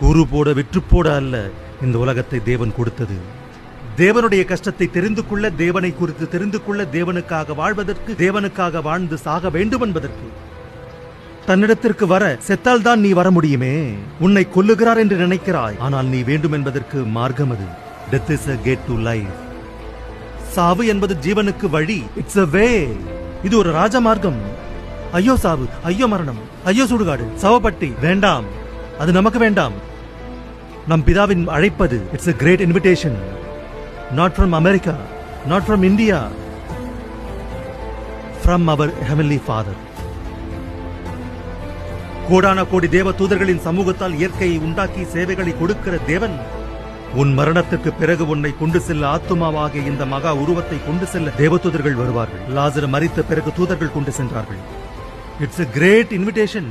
கூறு போட விற்று போட அல்ல இந்த உலகத்தை தேவன் கொடுத்தது. தேவனுடைய கஷ்டத்தை தெரிந்து கொள்ள தேவனை குறித்து தெரிந்து கொள்ள தேவனுக்காக வாழ்வதற்கு தேவனுக்காக வாழ்ந்து சாக வேண்டும் என்பதற்கு. தன்னிடத்திற்கு வர செத்தால் தான் நீ வர முடியுமே. உன்னை கொல்லுகிறார் என்று நினைக்கிறாய். ஆனால் நீ வேண்டும் என்பதற்கு மார்க்கம் அது. Death is a gate to life சாவு என்பது ஜீவனுக்கு வழி. இட்ஸ் அ வே இது ஒரு ராஜ மார்க்கம் ஐயோ சாவு ஐயோ மரணம். ஐயோ சுடுகாடு சவப்பட்டி வேண்டாம். அது நமக்கு வேண்டாம். நம் பிதாவின் அழைப்பது it's a great invitation not from America not from India from our heavenly father கோடான கோடி தேவ தூதர்களின் சமூகத்தால் இயற்கையை உண்டாக்கி சேவைகளை கொடுக்கிற தேவன் உன் மரணத்திற்கு பிறகு உன்னை கொண்டு செல்ல ஆத்துமாவாகிய இந்த மகா உருவத்தை கொண்டு செல்ல தேவதூதர்கள் வருவார்கள். லாசர் மறித்த பிறகு தூதர்கள் கொண்டு சென்றார்கள். It's a great invitation